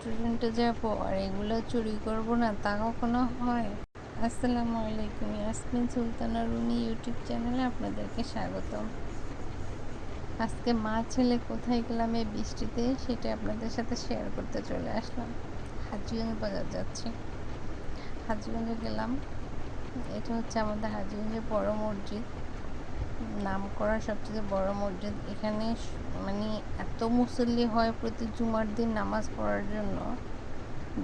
রেস্টুরেন্টে যাব আর এগুলো চুরি করব না, তা কখনো হয়? আসসালামু আলাইকুম, ইয়াসমিন সুলতানা রুনি ইউটিউব চ্যানেলে আপনাদেরকে স্বাগতম। আজকে মা ছেলে কোথায় গেলাম এই বৃষ্টিতে সেটা আপনাদের সাথে শেয়ার করতে চলে আসলাম। হাজিগঞ্জ বাজার যাচ্ছি। হাজিগঞ্জে গেলাম, এটা হচ্ছে আমাদের হাজিগঞ্জের বড় মসজিদ। নাম করা সবচেয়ে বড় মসজিদ। এখানে মানে এত মুসল্লি হয় প্রতি জুমার দিন নামাজ পড়ার জন্য,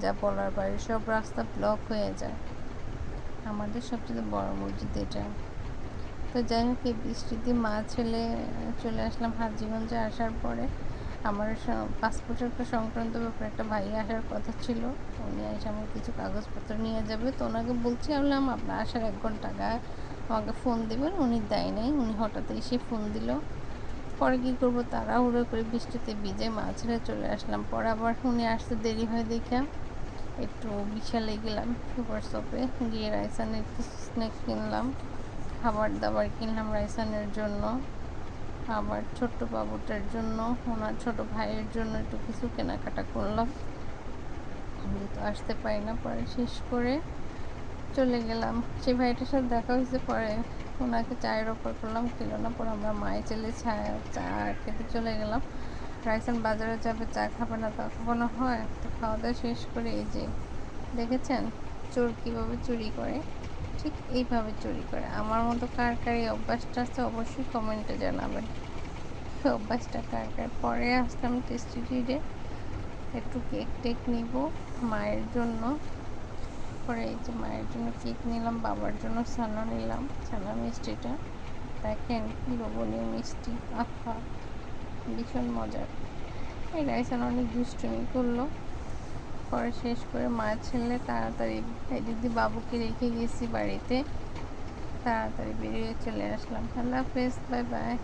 যা বলার বাইরে সব রাস্তা ব্লক হয়ে যায়। আমাদের সবচেয়ে বড় মসজিদ এটা। তো যাই হোক এই বৃষ্টিতে মা ছেলে চলে আসলাম হাজিগঞ্জে আসার পরে। আমার পাসপোর্টের একটা সংক্রান্ত ব্যাপারে একটা ভাই আসার কথা ছিল। উনি এসে আমার কিছু কাগজপত্র নিয়ে যাবে। তো ওনাকে বলছি, আমি বললাম, আপনার আসার এক ঘণ্টা আগে আমাকে ফোন দেবেন, উনি দেয় নাই, উনি হঠাৎ এসে ফোন দিল। পরে কী করব, তাড়াহুড়ো করে বৃষ্টিতে ভিজে মা ছেড়ে চলে আসলাম। পরে আবার উনি আসতে দেরি হয় দেখে একটু বিশালে গেলাম সুপার শপে, গিয়ে রাইসানের স্ন্যাক কিনলাম, খাবার দাবার কিনলাম রাইসানের জন্য, আবার ছোট্ট বাবুটার জন্য, ওনার ছোট ভাইয়ের জন্য একটু কিছু কেনাকাটা করলাম। আমি তো আসতে পারি না, পরে শেষ করে চলে গেলাম। সেই ভাইটার সাথে দেখা হয়েছে পরে। ওনাকে চায়ের অফার করলাম, খেলো না, পরে আমরা মায়ের চলে চা চা খেতে চলে গেলাম। রাইসান বাজারে যাবে, চা খাবে না, তা হয়। তো খাওয়া দাওয়া শেষ করে এই যে, দেখেছেন? চোর কীভাবে চুরি করে? ঠিক এইভাবে চুরি করে। আমার মতো কার কার এই অভ্যাসটা আছে অবশ্যই কমেন্টে জানাবেন। অভ্যাসটা কার কার? পরে আসলাম টেস্টি ট্রিটে একটু কেক টেক নিব মায়ের জন্য। পরে এই যে মায়ের জন্য কেক নিলাম, বাবার জন্য ছানা নিলাম, ছানা মিষ্টিটা। দেখেন, লোভনীয় মিষ্টি, আহা, ভীষণ মজার। এই রাইসান অনেক দুষ্টুমি করল। পরে শেষ করে মা ছেলে তাড়াতাড়ি এদিক দিয়ে বাবুকে রেখে গেছি বাড়িতে। তাড়াতাড়ি বেরিয়ে চলে আসলাম। আল্লাহ হাফেজ বাই বাই